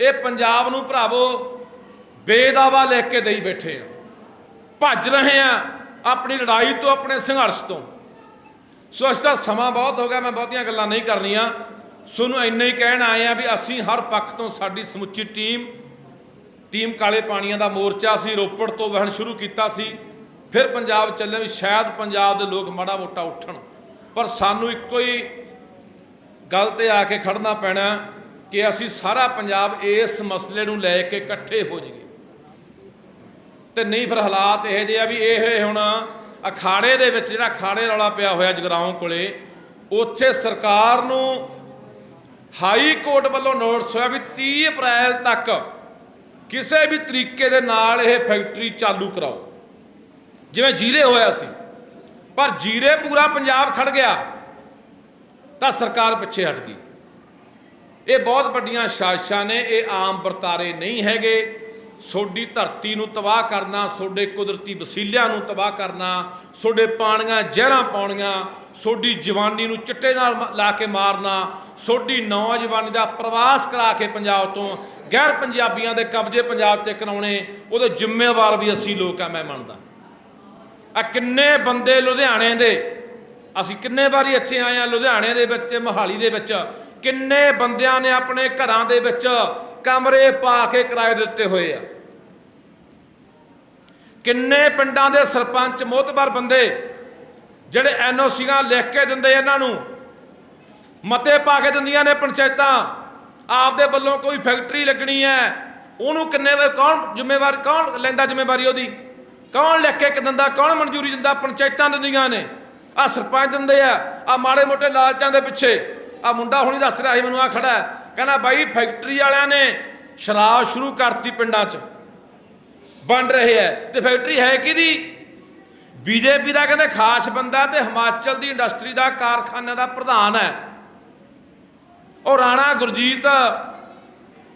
ਇਹ ਪੰਜਾਬ ਨੂੰ ਭਰਾਵੋ ਬੇਦਾਵਾ ਲੈ ਕੇ ਦੇਈ ਬੈਠੇ ਆ ਭੱਜ ਰਹੇ ਆ ਆਪਣੀ ਲੜਾਈ ਤੋਂ, ਆਪਣੇ ਸੰਘਰਸ਼ ਤੋਂ। ਸੋ ਅਸੀਂ ਤਾਂ ਸਮਾਂ ਬਹੁਤ ਹੋ ਗਿਆ, ਮੈਂ ਬਹੁਤੀਆਂ ਗੱਲਾਂ ਨਹੀਂ ਕਰਨੀਆਂ। ਸੋਨੂੰ ਇੰਨਾ ਹੀ ਕਹਿਣ ਆਏ ਆ ਵੀ ਅਸੀਂ ਹਰ ਪੱਖ ਤੋਂ ਸਾਡੀ ਸਮੁੱਚੀ ਟੀਮ ਟੀਮ ਕਾਲੇ ਪਾਣੀਆਂ ਦਾ ਮੋਰਚਾ ਸੀ, ਰੋਪੜ ਤੋਂ ਵਹਿਣ ਸ਼ੁਰੂ ਕੀਤਾ ਸੀ। ਫਿਰ ਪੰਜਾਬ ਚੱਲੇ ਵੀ ਸ਼ਾਇਦ ਪੰਜਾਬ ਦੇ ਲੋਕ ਮਾੜਾ ਮੋਟਾ ਉੱਠਣ। ਪਰ ਸਾਨੂੰ ਇੱਕੋ ਹੀ ਗੱਲ ਤੇ ਆ ਕੇ ਖੜਨਾ ਪੈਣਾ। ਕਿ ਅਸੀਂ ਸਾਰਾ ਪੰਜਾਬ ਇਸ ਮਸਲੇ ਨੂੰ ਲੈ ਕੇ ਇਕੱਠੇ ਹੋ ਜਾਈਏ। ਤੇ ਨਹੀਂ ਫਿਰ ਹਾਲਾਤ ਇਹ ਜਿਹੇ ਆ ਵੀ ਇਹ ਹੁਣ ਅਖਾੜੇ ਦੇ ਵਿੱਚ ਜਿਹੜਾ ਅਖਾੜੇ ਰੌਲਾ ਪਿਆ ਹੋਇਆ ਜਗਰਾਉਂ ਕੋਲੇ, ਉੱਥੇ ਸਰਕਾਰ ਨੂੰ ਹਾਈ ਕੋਰਟ ਵੱਲੋਂ ਨੋਟਿਸ ਹੋਇਆ ਵੀ 30 ਅਪ੍ਰੈਲ ਤੱਕ ਕਿਸੇ ਵੀ ਤਰੀਕੇ ਦੇ ਨਾਲ ਇਹ ਫੈਕਟਰੀ ਚਾਲੂ ਕਰਾਓ। ਜਿਵੇਂ ਜੀਰੇ ਹੋਇਆ ਸੀ, ਪਰ ਜੀਰੇ ਪੂਰਾ ਪੰਜਾਬ ਖੜ ਗਿਆ, ਤਾਂ ਸਰਕਾਰ ਪਿੱਛੇ ਹਟ ਗਈ। ਇਹ ਬਹੁਤ ਵੱਡੀਆਂ ਸਾਜ਼ਿਸ਼ਾਂ ਨੇ, ਇਹ ਆਮ ਵਰਤਾਰੇ ਨਹੀਂ ਹੈਗੇ। ਸੋਡੀ ਧਰਤੀ ਨੂੰ ਤਬਾਹ ਕਰਨਾ, ਸੋਡੇ ਕੁਦਰਤੀ ਵਸੀਲਿਆਂ ਨੂੰ ਤਬਾਹ ਕਰਨਾ, ਸੋਡੇ ਪਾਣੀਆਂ, ਜ਼ਹਿਰਾਂ ਪਾਉਣੀਆਂ, ਸੋਡੀ ਜਵਾਨੀ ਨੂੰ ਚਿੱਟੇ ਨਾਲ ਮ- ਲਾ ਕੇ ਮਾਰਨਾ, ਸੋਡੀ ਨੌਜਵਾਨੀ ਦਾ ਪ੍ਰਵਾਸ ਕਰਾ ਕੇ ਪੰਜਾਬ ਤੋਂ ਗੈਰ ਪੰਜਾਬੀਆਂ ਦੇ ਕਬਜ਼ੇ ਪੰਜਾਬ ਤੇ ਕਰਾਉਣੇ, ਉਹਦੇ ਜ਼ਿੰਮੇਵਾਰ ਵੀ ਅਸੀਂ ਲੋਕ ਆ, ਮੈਂ ਮੰਨਦਾ। ਆ ਕਿੰਨੇ ਬੰਦੇ ਲੁਧਿਆਣੇ ਦੇ, ਅਸੀਂ ਕਿੰਨੇ ਵਾਰੀ ਇੱਥੇ ਆਏ ਆ ਲੁਧਿਆਣੇ ਦੇ ਵਿੱਚ, ਮੋਹਾਲੀ ਦੇ ਵਿੱਚ ਕਿੰਨੇ ਬੰਦਿਆਂ ਨੇ ਆਪਣੇ ਘਰਾਂ ਦੇ ਵਿੱਚ ਕਮਰੇ ਪਾ ਕੇ ਕਿਰਾਏ ਦਿੱਤੇ ਹੋਏ ਆ? ਕਿੰਨੇ ਪਿੰਡਾਂ ਦੇ ਸਰਪੰਚ ਮੋਤਬਰ ਬੰਦੇ ਜਿਹੜੇ ਐਨਓਸੀਆਂ ਲਿਖ ਕੇ ਦਿੰਦੇ ਇਹਨਾਂ ਨੂੰ? ਮਤੇ ਪਾ ਕੇ ਦਿੰਦੀਆਂ ਨੇ ਪੰਚਾਇਤਾਂ। ਆਪਦੇ ਵੱਲੋਂ ਕੋਈ ਫੈਕਟਰੀ ਲੱਗਣੀ ਹੈ, ਉਹਨੂੰ ਕਿੰਨੇ ਵੇ ਕੌਣ ਜ਼ਿੰਮੇਵਾਰ, ਕੌਣ ਲੈਂਦਾ ਜ਼ਿੰਮੇਵਾਰੀ ਉਹਦੀ? ਕੌਣ ਲਿਖ ਕੇ ਦਿੰਦਾ, ਕੌਣ ਮਨਜ਼ੂਰੀ ਦਿੰਦਾ? ਪੰਚਾਇਤਾਂ ਦਿੰਦੀਆਂ ਨੇ। ਆ ਸਰਪੰਚ ਦਿੰਦੇ ਆ ਆ ਮਾੜੇ ਮੋਟੇ ਲਾਲਚਾਂ ਦੇ ਪਿੱਛੇ। ਆ ਮੁੰਡਾ ਹੁਣੀ ਦੱਸ ਰਿਹਾ ਸੀ, ਮੈਨੂੰ ਆ ਖੜਾ ਕਹਿੰਦਾ, ਬਾਈ ਫੈਕਟਰੀ ਵਾਲਿਆਂ ਨੇ ਸ਼ਰਾਬ ਸ਼ੁਰੂ ਕਰਤੀ ਪਿੰਡਾਂ 'ਚ। ਵੰਡ ਰਹੇ ਹੈ। ਤੇ ਫੈਕਟਰੀ ਹੈ ਕਿਹਦੀ? ਬੀਜੇਪੀ ਦਾ ਕਹਿੰਦੇ ਖਾਸ ਬੰਦਾ ਤੇ ਹਿਮਾਚਲ ਦੀ ਇੰਡਸਟਰੀ ਦਾ ਕਾਰਖਾਨੇ ਦਾ ਪ੍ਰਧਾਨ ਹੈ। ਉਹ ਰਾਣਾ ਗੁਰਜੀਤ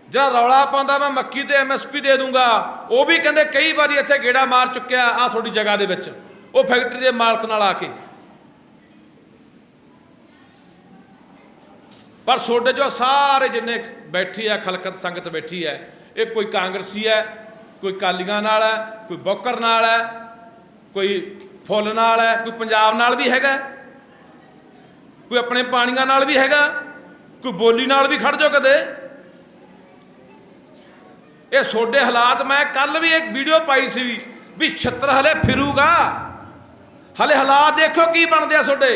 ਜਿਹੜਾ ਰੌਲਾ ਪਾਉਂਦਾ ਮੈਂ ਮੱਕੀ ਤੇ ਐਮਐਸਪੀ ਦੇ ਦੂੰਗਾ। ਉਹ ਵੀ ਕਹਿੰਦੇ ਕਈ ਵਾਰੀ ਇੱਥੇ ਗੇੜਾ ਮਾਰ ਚੁੱਕਿਆ ਆ ਤੁਹਾਡੀ ਜਗ੍ਹਾ ਦੇ ਵਿੱਚ। ਉਹ ਫੈਕਟਰੀ ਦੇ ਮਾਲਕ ਨਾਲ ਆ ਕੇ। ਪਰ ਤੁਹਾਡੇ ਜੋ ਸਾਰੇ ਜਿੰਨੇ ਬੈਠੀ ਹੈ ਖਲਕਤ ਸੰਗਤ ਬੈਠੀ ਹੈ ਇਹ ਕੋਈ ਕਾਂਗਰਸੀ ਹੈ ਕੋਈ ਕਾਲੀਆਂ ਨਾਲ ਹੈ ਕੋਈ ਬੋਕਰ ਨਾਲ ਹੈ ਕੋਈ ਫੁੱਲ ਨਾਲ ਹੈ ਕੋਈ ਪੰਜਾਬ ਨਾਲ ਵੀ ਹੈਗਾ, ਕੋਈ ਆਪਣੇ ਪਾਣੀਆਂ ਨਾਲ ਵੀ ਹੈਗਾ, ਕੋਈ ਬੋਲੀ ਨਾਲ ਵੀ ਖੜ ਜਾਓ ਕਦੇ। ਇਹ ਛੋਡੇ ਹਾਲਾਤ ਮੈਂ ਕੱਲ ਵੀ ਇੱਕ ਵੀਡੀਓ ਪਾਈ ਸੀ ਵੀ ਛੱਤਰ ਹਲੇ ਫਿਰੂਗਾ। ਹਲੇ ਹਾਲਾਤ ਦੇਖੋ ਕੀ ਬਣਦੇ ਆ ਛੋਡੇ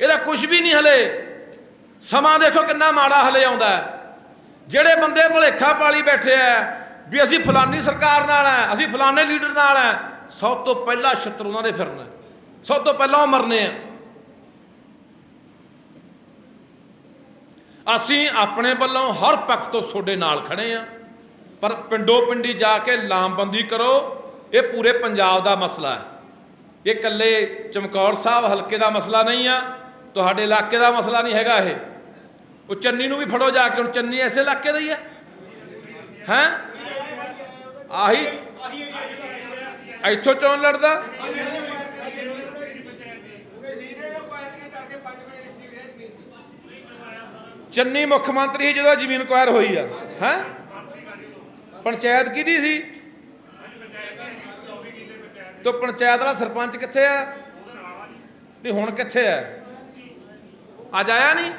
ਇਹਦਾ ਕੁਝ ਵੀ ਨਹੀਂ ਹਲੇ। ਸਮਾਂ ਦੇਖੋ ਕਿੰਨਾ ਮਾੜਾ ਹਲੇ ਆਉਂਦਾ ਹੈ। ਜਿਹੜੇ ਬੰਦੇ ਭੁਲੇਖਾ ਪਾਲੀ ਬੈਠੇ ਆ ਵੀ ਅਸੀਂ ਫਲਾਨੀ ਸਰਕਾਰ ਨਾਲ ਆ ਅਸੀਂ ਫਲਾਨੇ ਲੀਡਰ ਨਾਲ ਆ ਸਭ ਤੋਂ ਪਹਿਲਾਂ ਛਿੱਤਰ ਉਹਨਾਂ ਦੇ ਫਿਰਨਾ ਸਭ ਤੋਂ ਪਹਿਲਾਂ ਉਹ ਮਰਨੇ ਆ ਅਸੀਂ ਆਪਣੇ ਵੱਲੋਂ ਹਰ ਪੱਖ ਤੋਂ ਤੁਹਾਡੇ ਨਾਲ ਖੜੇ ਆ, ਪਰ ਪਿੰਡੋ ਪਿੰਡੀ ਜਾ ਕੇ ਲਾਮਬੰਦੀ ਕਰੋ, ਇਹ ਪੂਰੇ ਪੰਜਾਬ ਦਾ ਮਸਲਾ ਹੈ ਇਹ ਇਕੱਲੇ ਚਮਕੌਰ ਸਾਹਿਬ ਹਲਕੇ ਦਾ ਮਸਲਾ ਨਹੀਂ ਆ ਤੁਹਾਡੇ ਇਲਾਕੇ ਦਾ ਮਸਲਾ ਨਹੀਂ ਹੈਗਾ ਇਹ। ਉਹ ਚੰਨੀ ਨੂੰ ਵੀ ਫੜੋ ਜਾ ਕੇ, ਹੁਣ ਚੰਨੀ ਐਸੇ ਇਲਾਕੇ ਦਾ ਹੀ ਹੈ। ਹੈ? ਆਹੀ। ਇੱਥੋਂ ਚੋਣ ਲੜਦਾ। ਚੰਨੀ ਮੁੱਖ ਮੰਤਰੀ ਸੀ ਜਦੋਂ ਜ਼ਮੀਨ ਕੁਆਇਰ ਹੋਈ ਆ। ਹੈ? ਪੰਚਾਇਤ ਕਿਹਦੀ ਸੀ? ਤੋ ਪੰਚਾਇਤ ਵਾਲਾ ਸਰਪੰਚ ਕਿੱਥੇ ਆ? ਨਹੀਂ, ਹੁਣ ਕਿੱਥੇ ਆ? ਅੱਜ ਆਇਆ ਨਹੀਂ?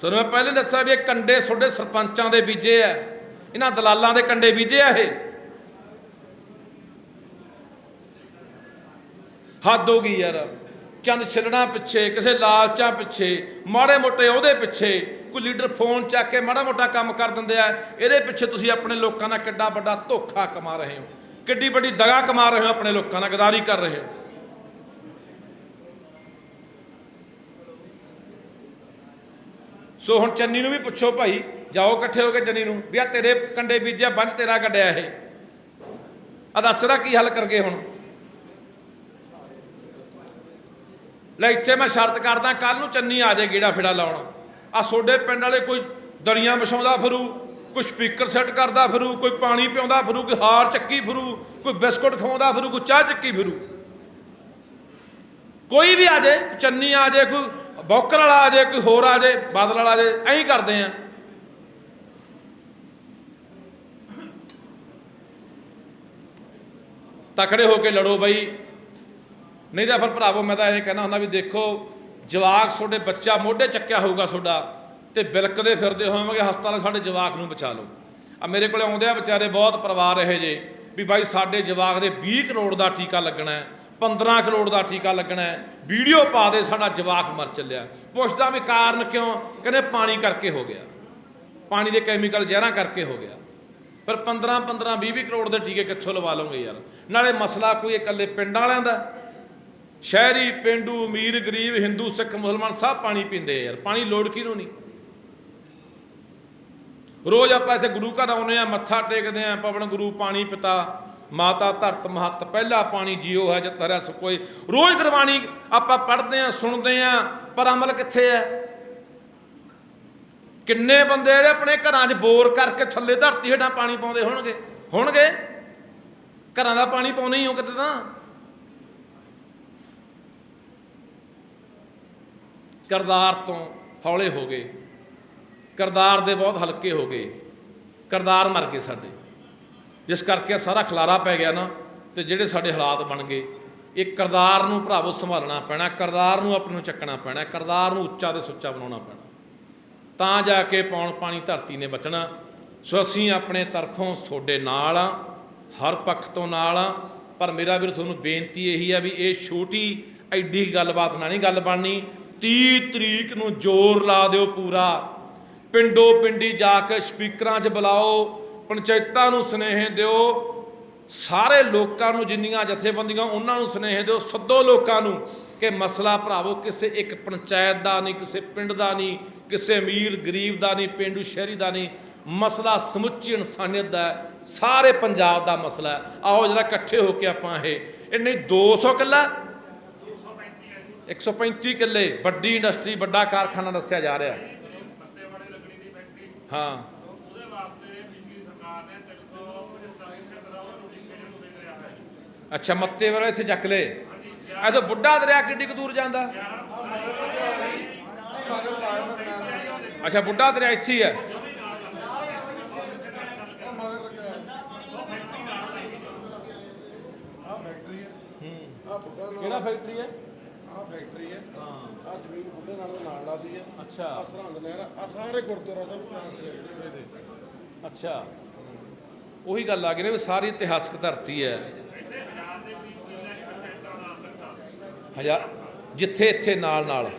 ਸੋ ਮੈਂ ਪਹਿਲੇ ਦੱਸਿਆ ਵੀ ਇਹ ਕੰਡੇ ਤੁਹਾਡੇ ਸਰਪੰਚਾਂ ਦੇ ਬੀਜੇ ਆ। ਇਹਨਾਂ ਦਲਾਲਾਂ ਦੇ ਕੰਡੇ ਬੀਜੇ ਆ ਇਹ। ਹੱਦ ਹੋ ਗਈ ਯਾਰ। ਚੰਦ ਛਿਲਣਾ ਪਿੱਛੇ, ਕਿਸੇ ਲਾਲਚਾਂ ਪਿੱਛੇ, ਮਾੜੇ ਮੋਟੇ ਉਹਦੇ ਪਿੱਛੇ ਕੋਈ ਲੀਡਰ ਫੋਨ ਚੱਕ ਕੇ ਮਾੜਾ ਮੋਟਾ ਕੰਮ ਕਰ ਦਿੰਦੇ ਆ। ਇਹਦੇ ਪਿੱਛੇ ਤੁਸੀਂ ਆਪਣੇ ਲੋਕਾਂ ਨਾਲ ਕਿੱਡਾ ਵੱਡਾ ਧੋਖਾ ਕਮਾ ਰਹੇ ਹੋ। ਕਿੱਡੀ ਵੱਡੀ ਦਗਾ ਕਮਾ ਰਹੇ ਹੋ, ਆਪਣੇ ਲੋਕਾਂ ਨਾਲ ਗਦਾਰੀ ਕਰ ਰਹੇ ਹੋ। ਸੋ ਹੁਣ ਚੰਨੀ ਨੂੰ ਵੀ ਪੁੱਛੋ ਭਾਈ, ਜਾਓ ਇਕੱਠੇ ਹੋ ਕੇ ਚੰਨੀ ਨੂੰ, ਵੀ ਆ ਤੇਰੇ ਕੰਡੇ ਬੀਜਿਆ ਬੰਜ ਤੇਰਾ ਕੱਢਿਆ ਇਹ। ਆ ਦੱਸ ਰਾ ਕੀ ਹੱਲ ਕਰਗੇ ਹੁਣ? ਲੈ ਇੱਥੇ ਮੈਂ ਸ਼ਰਤ ਕਰਦਾ ਕੱਲ ਨੂੰ ਚੰਨੀ ਆ ਜਾਏ ਗੇੜਾ ਫੇੜਾ ਲਾਉਣ। ਆ ਤੁਹਾਡੇ ਪਿੰਡ ਵਾਲੇ ਕੋਈ ਦਰੀਆਂ ਵਿਛਾਉਂਦਾ ਫਿਰੂ, ਕੋਈ ਸਪੀਕਰ ਸੈੱਟ ਕਰਦਾ ਫਿਰੂ, ਕੋਈ ਪਾਣੀ ਪਿਆਉਂਦਾ ਫਿਰੂ, ਕੋਈ ਹਾਰ ਚੱਕੀ ਫਿਰੂ, ਕੋਈ ਬਿਸਕੁਟ ਖਵਾਉਂਦਾ ਫਿਰੂ, ਕੋਈ ਚਾਹ ਚੱਕੀ ਫਿਰੂ। ਕੋਈ ਵੀ ਆ ਜਾਏ ਚੰਨੀ ਆ ਜਾਏ ਕੋਈ ਬੌਕਰ ਵਾਲਾ ਆ ਜਾਏ ਕੋਈ ਹੋਰ ਆ ਜੇ, ਬਾਦਲ ਵਾਲਾ ਆ ਜਾਏ ਐਂ ਕਰਦੇ ਆ। ਤਕੜੇ ਹੋ ਕੇ ਲੜੋ ਬਈ। ਨਹੀਂ ਤਾਂ ਫਿਰ ਭਰਾਵੋ, ਮੈਂ ਤਾਂ ਇਹ ਕਹਿਣਾ ਹੁੰਦਾ ਵੀ ਦੇਖੋ, ਜਵਾਕ ਤੁਹਾਡੇ ਬੱਚਾ ਮੋਢੇ ਚੱਕਿਆ ਹੋਊਗਾ ਤੁਹਾਡਾ ਤੇ ਬਿਲਕਦੇ ਫਿਰਦੇ ਹੋਵਾਂਗੇ, ਹਸਪਤਾਲ ਸਾਡੇ ਜਵਾਕ ਨੂੰ ਬਚਾ ਲਓ। ਆ ਮੇਰੇ ਕੋਲੇ ਆਉਂਦੇ ਆ ਵਿਚਾਰੇ ਬਹੁਤ ਪਰਿਵਾਰ ਰਹੇ ਜੇ ਵੀ ਬਾਈ ਸਾਡੇ ਜਵਾਕ ਦੇ 20 ਕਰੋੜ ਦਾ ਟੀਕਾ ਲੱਗਣਾ ਹੈ। 15 ਕਰੋੜ ਦਾ ਟੀਕਾ ਲੱਗਣਾ ਹੈ। ਵੀਡੀਓ ਪਾ ਦੇ, ਸਾਡਾ ਜਵਾਕ ਮਰ ਚੱਲਿਆ। ਪੁੱਛਦਾ ਵੀ ਕਾਰਨ ਕਿਉਂ? ਕਹਿੰਦੇ ਪਾਣੀ ਕਰਕੇ ਹੋ ਗਿਆ। ਪਾਣੀ ਦੇ ਕੈਮੀਕਲ ਜ਼ਹਿਰਾਂ ਕਰਕੇ ਹੋ ਗਿਆ। ਪਰ 15 15 20 20 ਕਰੋੜ ਦੇ ਟੀਕੇ ਕਿੱਥੋਂ ਲਵਾ ਲਓਗੇ ਯਾਰ? ਨਾਲੇ ਮਸਲਾ ਕੋਈ ਇਕੱਲੇ ਪਿੰਡਾਂ ਵਾਲਿਆਂ ਦਾ? ਸ਼ਹਿਰੀ, ਪਿੰਡੂ, ਅਮੀਰ, ਗਰੀਬ, ਹਿੰਦੂ, ਸਿੱਖ, ਮੁਸਲਮਾਨ ਸਭ ਪਾਣੀ ਪੀਂਦੇ ਯਾਰ। ਪਾਣੀ ਲੋੜ ਕਿਹਨੂੰ ਨਹੀਂ? ਰੋਜ਼ ਆਪਾਂ ਇੱਥੇ ਗੁਰੂ ਘਰ ਆਉਂਦੇ ਆ ਮੱਥਾ ਟੇਕਦੇ ਆ ਪਵਨ ਗੁਰੂ ਪਾਣੀ ਪਿਤਾ। ਮਾਤਾ ਧਰਤ ਮਹੱਤ, ਪਹਿਲਾ ਪਾਣੀ ਜੀਓ ਹੈ ਜਦ ਤਰਿਆ ਕੋਈ। ਰੋਜ਼ ਗੁਰਬਾਣੀ ਆਪਾਂ ਪੜ੍ਹਦੇ ਆ ਸੁਣਦੇ ਆ ਪਰ ਅਮਲ ਕਿੱਥੇ ਹੈ? ਕਿੰਨੇ ਬੰਦੇ ਜਿਹੜੇ ਆਪਣੇ ਘਰਾਂ 'ਚ ਬੋਰ ਕਰਕੇ ਥੱਲੇ ਧਰਤੀ ਹੇਠਾਂ ਪਾਣੀ ਪਾਉਂਦੇ ਹੋਣਗੇ? ਹੋਣਗੇ? ਘਰਾਂ ਦਾ ਪਾਣੀ ਪਾਉਣੇ ਹੀ ਹੋ ਕਿਤੇ ਤਾਂ। ਕਰਦਾਰ ਤੋਂ ਹੌਲੇ ਹੋ ਗਏ। ਕਰਦਾਰ ਦੇ ਬਹੁਤ ਹਲਕੇ ਹੋ ਗਏ। ਕਰਦਾਰ ਮਰ ਗਏ ਸਾਡੇ। ਜਿਸ ਕਰਕੇ ਸਾਰਾ ਖਲਾਰਾ ਪੈ ਗਿਆ ਨਾ, ਤੇ ਜਿਹੜੇ ਸਾਡੇ ਹਾਲਾਤ ਬਣ ਗਏ, ਇਹ ਕਰਦਾਰ ਨੂੰ ਭਰਾਵੋ ਸੰਭਾਲਣਾ ਪੈਣਾ ਕਰਦਾਰ ਨੂੰ ਆਪਣੇ ਨੂੰ ਚੱਕਣਾ ਪੈਣਾ ਕਰਦਾਰ ਨੂੰ ਉੱਚਾ ਤੇ ਸੁੱਚਾ ਬਣਾਉਣਾ ਪੈਣਾ। ਤਾਂ ਜਾ ਕੇ ਪੌਣ ਪਾਣੀ ਧਰਤੀ ਨੇ ਬਚਣਾ। ਸੋ ਅਸੀਂ ਆਪਣੇ ਤਰਫੋਂ ਤੁਹਾਡੇ ਨਾਲ ਆ, ਹਰ ਪੱਖ ਤੋਂ ਨਾਲ ਆ, ਪਰ ਮੇਰਾ ਵੀਰ ਤੁਹਾਨੂੰ ਬੇਨਤੀ ਇਹੀ ਆ ਵੀ ਇਹ ਛੋਟੀ ਐਡੀ ਗੱਲਬਾਤ ਨਾ ਨਹੀਂ ਗੱਲ ਬਣਨੀ। 30 ਤਰੀਕ ਨੂੰ ਜ਼ੋਰ ਲਾ ਦਿਓ ਪੂਰਾ। ਪਿੰਡੋ ਪਿੰਡੀ ਜਾ ਕੇ ਸਪੀਕਰਾਂ 'ਚ ਬੁਲਾਓ ਪੰਚਾਇਤਾਂ ਨੂੰ ਸੁਨੇਹੇ ਦਿਓ, ਸਾਰੇ ਲੋਕਾਂ ਨੂੰ ਜਿੰਨੀਆਂ ਜਥੇਬੰਦੀਆਂ ਉਹਨਾਂ ਨੂੰ ਸੁਨੇਹੇ ਦਿਓ, ਸੱਦੋ ਲੋਕਾਂ ਨੂੰ ਕਿ ਮਸਲਾ ਭਰਾਵੋ ਕਿਸੇ ਇੱਕ ਪੰਚਾਇਤ ਦਾ ਨਹੀਂ, ਕਿਸੇ ਪਿੰਡ ਦਾ ਨਹੀਂ, ਕਿਸੇ ਅਮੀਰ ਗਰੀਬ ਦਾ ਨਹੀਂ, ਪਿੰਡੂ ਸ਼ਹਿਰੀ ਦਾ ਨਹੀਂ, ਮਸਲਾ ਸਮੁੱਚੀ ਇਨਸਾਨੀਅਤ ਦਾ ਸਾਰੇ ਪੰਜਾਬ ਦਾ ਮਸਲਾ ਹੈ। ਆਓ ਜਰਾ ਇਕੱਠੇ ਹੋ ਕੇ ਆਪਾਂ ਇਹ ਇਹ ਨਹੀਂ 200 ਕਿੱਲਾ? 135 ਕਿੱਲੇ, ਵੱਡੀ ਇੰਡਸਟਰੀ ਵੱਡਾ ਕਾਰਖਾਨਾ ਦੱਸਿਆ ਜਾ ਰਿਹਾ। ਹਾਂ ਉਹਦੇ ਵਾਸਤੇ ਪਿਛਲੀ ਸਰਕਾਰ ਨੇ 375 ਏਕੜ ਦਾ ਉਹ ਨੋਟੀਫਿਕੇਸ਼ਨ ਨੂੰ ਦੇ ਰਿਹਾ ਹੈ ਅੱਛਾ ਮੱਤੇ ਵਾਲਾ ਇੱਥੇ ਚੱਕ ਲੈ। ਇਹ ਤਾਂ ਬੁੱਢਾ ਦਰਿਆ ਕਿੰਨੀ ਕੁ ਦੂਰ ਜਾਂਦਾ। ਅੱਛਾ ਬੁੱਢਾ ਦਰਿਆ ਇੱਥੇ ਹੀ ਹੈ। ਕਿਹੜਾ ਫੈਕਟਰੀ ਹੈ? ਆ ਫੈਕਟਰੀ ਹੈ। ਹਾਂ। ਆ ਜ਼ਮੀਨ ਬੁੱਢੇ ਨਾਲ ਦੇ ਨਾਲ ਲਾਦੀ ਹੈ। ਅੱਛਾ। ਆ ਸਰਹੰਦ ਨਹਿਰ ਆ। ਸਾਰੇ ਗੁਰਦੁਆਰਾ ਸਾਹਿਬ ਪਾਸ ਜਿਹੜੇ ਉਹਦੇ ਦੇ ਅੱਛਾ। ਉਹੀ ਗੱਲ ਆ ਗਈ ਨੇ ਵੀ ਸਾਰੀ ਇਤਿਹਾਸਕ ਧਰਤੀ ਹੈ। ਹਜ਼ਾਰ ਜਿੱਥੇ ਇੱਥੇ ਨਾਲ ਨਾਲ।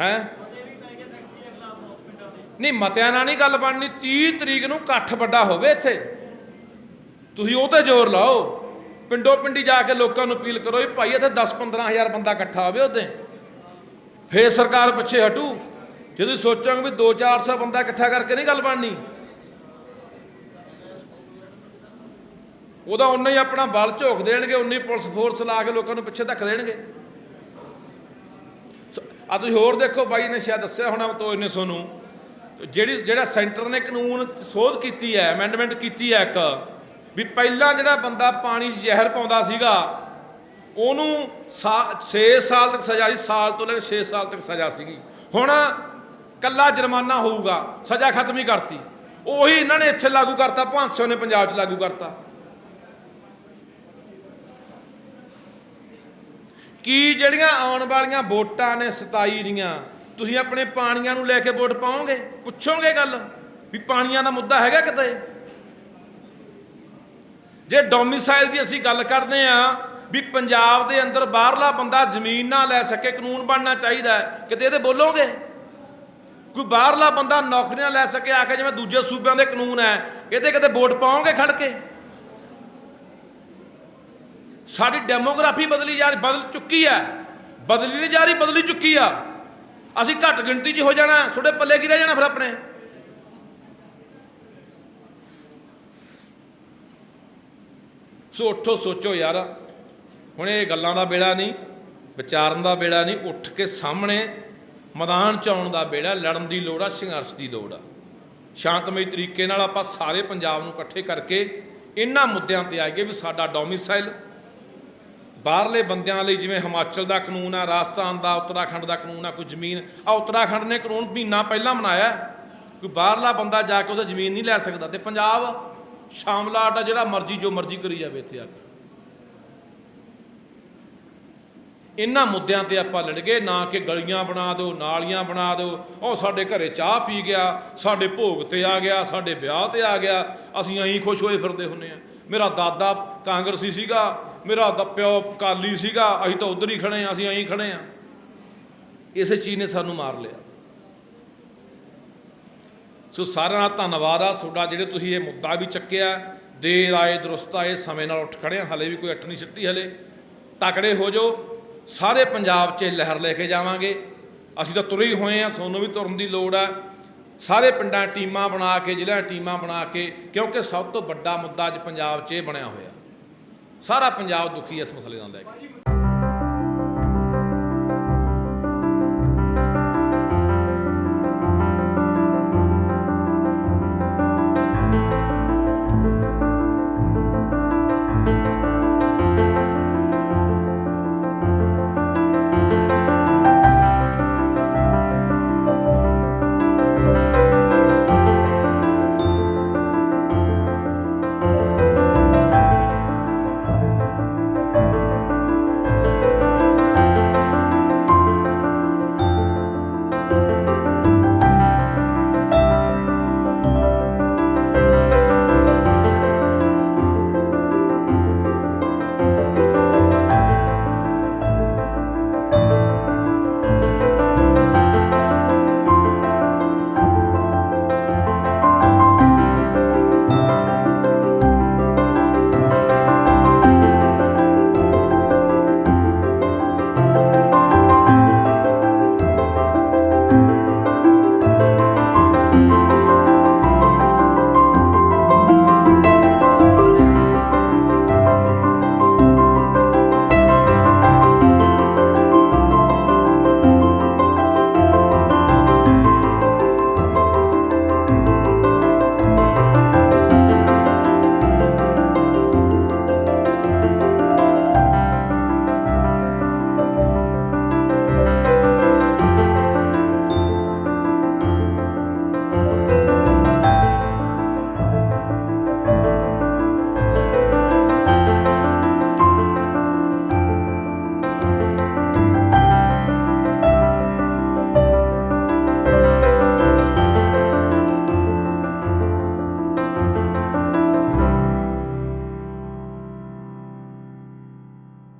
ਹੈ? ਨਹੀਂ, ਮਤਿਆਂ ਨਾਲ ਨਹੀਂ ਗੱਲ ਬਣਨੀ। 30 ਤਰੀਕ ਨੂੰ ਇਕੱਠ ਵੱਡਾ ਹੋਵੇ ਇੱਥੇ। ਤੁਸੀਂ ਉਹ ਤੇ ਜ਼ੋਰ ਲਾਓ। ਪਿੰਡੋ ਪਿੰਡੀ ਜਾ ਕੇ ਲੋਕਾਂ ਨੂੰ ਅਪੀਲ ਕਰੋ ਵੀ ਭਾਈ ਇੱਥੇ 10 ਹਜ਼ਾਰ ਬੰਦਾ ਇਕੱਠਾ ਹੋਵੇ ਉਹਦੇ। ਫੇਰ ਸਰਕਾਰ ਪਿੱਛੇ ਹਟੂ। ਜੇ ਤੁਸੀਂ ਸੋਚੋਗੇ ਵੀ 2-400 ਬੰਦਾ ਇਕੱਠਾ ਕਰਕੇ ਨਹੀਂ ਗੱਲ ਬਣਨੀ। ਉਹਦਾ ਉਨਾ ਹੀ ਆਪਣਾ ਬਲ ਝੋਕ ਦੇਣਗੇ ਉਨੀ ਪੁਲਿਸ ਫੋਰਸ ਲਾ ਕੇ ਲੋਕਾਂ ਨੂੰ ਪਿੱਛੇ ਧੱਕ ਦੇਣਗੇ। ਆ ਤੁਸੀਂ ਹੋਰ ਦੇਖੋ, ਬਾਈ ਨੇ ਸ਼ਾਇਦ ਦੱਸਿਆ ਹੋਣਾ ਤੋਂ ਇਹਨੇ ਸੋਨੂੰ। ਤੇ ਜਿਹੜੀ, ਜਿਹੜਾ ਸੈਂਟਰ ਨੇ ਕਾਨੂੰਨ ਸੋਧ ਕੀਤੀ ਹੈ ਅਮੈਂਡਮੈਂਟ ਕੀਤੀ ਹੈ ਇੱਕ, ਵੀ ਪਹਿਲਾਂ ਜਿਹੜਾ ਬੰਦਾ ਪਾਣੀ 'ਚ ਜ਼ਹਿਰ ਪਾਉਂਦਾ ਸੀਗਾ, ਉਹਨੂੰ 6 ਸਾਲ ਤੱਕ ਸਜ਼ਾ ਸੀ, ਸਾਲ ਤੋਂ ਲੈ ਕੇ 6 ਸਾਲ ਤੱਕ ਸਜ਼ਾ ਸੀਗੀ। ਹੁਣ ਕੱਲਾ ਜੁਰਮਾਨਾ ਹੋਊਗਾ, ਸਜ਼ਾ ਖਤਮ ਹੀ ਕਰਤੀ। ਉਹੀ ਇਹਨਾਂ ਨੇ ਇੱਥੇ ਲਾਗੂ ਕਰਤਾ ਭਾਂਸੋ ਨੇ ਪੰਜਾਬ 'ਚ ਲਾਗੂ ਕਰਤਾ। ਕੀ ਜਿਹੜੀਆਂ ਆਉਣ ਵਾਲੀਆਂ ਵੋਟਾਂ ਨੇ 27 ਦੀਆਂ, ਤੁਸੀਂ ਆਪਣੇ ਪਾਣੀਆਂ ਨੂੰ ਲੈ ਕੇ ਵੋਟ ਪਾਓਗੇ? ਪੁੱਛੋਗੇ ਗੱਲ? ਵੀ ਪਾਣੀਆਂ ਦਾ ਮੁੱਦਾ ਹੈਗਾ ਕਿਤੇ? ਜੇ ਡੋਮਿਸਾਈਲ ਦੀ ਅਸੀਂ ਗੱਲ ਕਰਦੇ ਆ ਵੀ ਪੰਜਾਬ ਦੇ ਅੰਦਰ ਬਾਹਰਲਾ ਬੰਦਾ ਜ਼ਮੀਨ ਨਾ ਲੈ ਸਕੇ, ਕਾਨੂੰਨ ਬਣਨਾ ਚਾਹੀਦਾ ਕਿਤੇ ਇਹਦੇ ਬੋਲੋਗੇ? ਕੋਈ ਬਾਹਰਲਾ ਬੰਦਾ ਨੌਕਰੀਆਂ ਲੈ ਸਕੇ, ਆ ਕੇ ਜਿਵੇਂ ਦੂਜੇ ਸੂਬਿਆਂ ਦੇ ਕਾਨੂੰਨ ਹੈ, ਇਹਦੇ ਕਿਤੇ ਵੋਟ ਪਾਓਗੇ ਖੜ ਕੇ? ਸਾਡੀ ਡੈਮੋਗ੍ਰਾਫੀ ਬਦਲੀ ਜਾ ਰਹੀ, ਬਦਲ ਚੁੱਕੀ ਹੈ। ਬਦਲੀ ਨਹੀਂ ਜਾ ਰਹੀ, ਬਦਲੀ ਚੁੱਕੀ ਆ। ਅਸੀਂ ਘੱਟ ਗਿਣਤੀ 'ਚ ਹੋ ਜਾਣਾ ਤੁਹਾਡੇ ਪੱਲੇ ਕੀ ਰਹਿ ਜਾਣਾ ਫਿਰ ਆਪਣੇ? ਸੋ ਉੱਠੋ, ਸੋਚੋ ਯਾਰ। ਹੁਣ ਇਹ ਗੱਲਾਂ ਦਾ ਵੇਲਾ ਨਹੀਂ, ਵਿਚਾਰਨ ਦਾ ਵੇਲਾ ਨਹੀਂ, ਉੱਠ ਕੇ ਸਾਹਮਣੇ ਮੈਦਾਨ ਚ ਆਉਣ ਦਾ ਵੇਲਾ, ਲੜਨ ਦੀ ਲੋੜ ਆ, ਸੰਘਰਸ਼ ਦੀ ਲੋੜ ਆ। ਸ਼ਾਂਤਮਈ ਤਰੀਕੇ ਨਾਲ ਆਪਾਂ ਸਾਰੇ ਪੰਜਾਬ ਨੂੰ ਇਕੱਠੇ ਕਰਕੇ ਇਹਨਾਂ ਮੁੱਦਿਆਂ ਤੇ ਆਈਏ ਵੀ ਸਾਡਾ ਡੋਮਿਸਾਈਲ ਬਾਹਰਲੇ ਬੰਦਿਆਂ ਲਈ ਜਿਵੇਂ ਹਿਮਾਚਲ ਦਾ ਕਾਨੂੰਨ ਆ, ਰਾਜਸਥਾਨ ਦਾ, ਉੱਤਰਾਖੰਡ ਦਾ ਕਾਨੂੰਨ ਆ, ਕੋਈ ਜ਼ਮੀਨ ਆ ਉੱਤਰਾਖੰਡ ਨੇ ਕਾਨੂੰਨ ਮਹੀਨਾ ਪਹਿਲਾਂ ਬਣਾਇਆ ਹੈ। ਕੋਈ ਬਾਹਰਲਾ ਬੰਦਾ ਜਾ ਕੇ ਉਹਦਾ ਜ਼ਮੀਨ ਨਹੀਂ ਲੈ ਸਕਦਾ ਤੇ ਪੰਜਾਬ ਸ਼ਾਮਲਾਟ ਆ ਜਿਹੜਾ ਮਰਜ਼ੀ, ਜੋ ਮਰਜ਼ੀ ਕਰੀ ਜਾਵੇ ਇੱਥੇ ਆ ਕੇ। ਇਹਨਾਂ ਮੁੱਦਿਆਂ ਤੇ ਆਪਾਂ ਲੜ ਗਏ ਨਾ ਕਿ ਗਲੀਆਂ ਬਣਾ ਦਿਓ, ਨਾਲੀਆਂ ਬਣਾ ਦਿਓ। ਉਹ ਸਾਡੇ ਘਰੇ ਚਾਹ ਪੀ ਗਿਆ, ਸਾਡੇ ਭੋਗ ਤੇ ਆ ਗਿਆ, ਸਾਡੇ ਵਿਆਹ ਤੇ ਆ ਗਿਆ, ਅਸੀਂ ਐਂ ਖੁਸ਼ ਹੋਏ ਫਿਰਦੇ ਹੁੰਨੇ ਆ। ਮੇਰਾ ਦਾਦਾ ਕਾਂਗਰਸੀ ਸੀਗਾ ਮੇਰਾ ਪਿਓ ਕਾਲੀ ਸੀਗਾ, ਅਸੀਂ ਤਾਂ ਉਧਰ ਹੀ ਖੜੇ ਆ ਅਸੀਂ ਐਂ ਖੜੇ ਆ ਇਸੇ ਚੀਜ਼ ਨੇ ਸਾਨੂੰ ਮਾਰ ਲਿਆ। ਸੋ ਸਾਰਿਆਂ ਦਾ ਧੰਨਵਾਦ ਆ, ਤੁਹਾਡਾ ਜਿਹੜੇ ਤੁਸੀਂ ਇਹ ਮੁੱਦਾ ਵੀ ਚੱਕਿਆ, ਦੇਰ ਆਏ, ਦਰੁਸਤ ਆਏ, ਸਮੇਂ ਨਾਲ ਉੱਠ ਖੜੇ ਆ ਹਲੇ ਵੀ ਕੋਈ ਅੱਟ ਨਹੀਂ ਸਿੱਟੀ ਹਲੇ। ਤਕੜੇ ਹੋ ਜਾਓ, ਸਾਰੇ ਪੰਜਾਬ 'ਚ ਇਹ ਲਹਿਰ ਲੈ ਕੇ ਜਾਵਾਂਗੇ। ਅਸੀਂ ਤਾਂ ਤੁਰੇ ਹੀ ਹੋਏ ਆ ਤੁਹਾਨੂੰ ਵੀ ਤੁਰਨ ਦੀ ਲੋੜ ਆ। ਸਾਰੇ ਪਿੰਡਾਂ ਟੀਮਾਂ ਬਣਾ ਕੇ ਜ਼ਿਲ੍ਹਾ ਟੀਮਾਂ ਬਣਾ ਕੇ, ਕਿਉਂਕਿ ਸਭ ਤੋਂ ਵੱਡਾ ਮੁੱਦਾ ਅੱਜ ਪੰਜਾਬ 'ਚ ਇਹ ਬਣਿਆ ਹੋਇਆ। ਸਾਰਾ ਪੰਜਾਬ ਦੁਖੀ ਇਸ ਮਸਲੇ ਨਾਲ ਲੈ ਕੇ